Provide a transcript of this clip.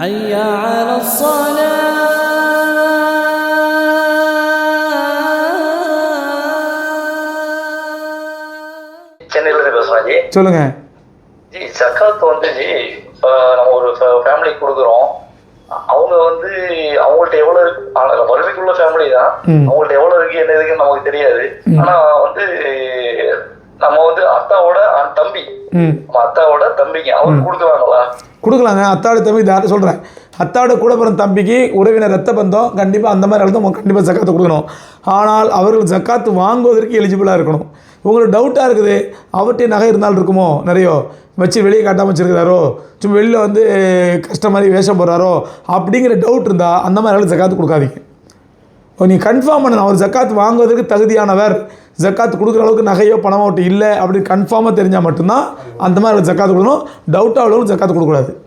حي على الصلاة சென்னையில இருந்து பேசுறேன் ஜி சொல்லுங்கள் ஜி ஜக்காத் வந்து ஜி இப்போ நம்ம ஒரு ஃபேமிலிக்கு கொடுக்குறோம் அவங்க வந்து அவங்கள்ட்ட எவ்வளவு இருக்கு ஆனா, வறுமைக்குள்ள ஃபேமிலி தான் ம். அவங்கள்ட்ட எவ்வளவு இருக்கு என்ன இருக்குன்னு நமக்கு தெரியாது ஆனா வந்து நம்ம வந்து அத்தாவோட தம்பி. அத்தாவோட தம்பிங்க. அவங்க கொடுக்குறாங்களா கொடுக்கலாங்க. அத்தாடு தம்பி தார சொல்கிறேன் அத்தாடு கூட பிறந்த தம்பிக்கு உறவினர் ரத்த பந்தம் கண்டிப்பாக அந்த மாதிரி ஆளுதான் கண்டிப்பாக ஜக்காத்து கொடுக்கணும். ஆனால் அவர்கள் ஜக்காத்து வாங்குவதற்கு எலிஜிபிளாக இருக்கணும். உங்களுக்கு டவுட்டாக இருக்குது. அவர்கிட்ட நகை இருந்தாலும் இருக்குமோ? நிறையோ. வச்சு வெளியே காட்டாமல் வச்சிருக்கிறாரோ? சும்மா வெளியில் வந்து கஷ்டம் மாதிரி வேஷம் போடுறாரோ? அப்படிங்கிற டவுட் இருந்தால் அந்த மாதிரி ஆளுக்கு ஜக்காத்து கொடுக்காதீங்க. நீ கன்ஃபார்ம் பண்ணணும் அவர் ஜக்காத் வாங்குவதற்கு தகுதியானவர். ஜக்காத் கொடுக்குற அளவுக்கு நகையோ பணமோ அவர்கிட்ட இல்லை அப்படின்னு கன்ஃபார்மாக தெரிஞ்சால் மட்டும்தான் அந்த மாதிரி ஜக்காத் கொடுக்கணும். டவுட்டாக உள்ளவங்களுக்கு ஜக்காத் கொடுக்கக்கூடாது.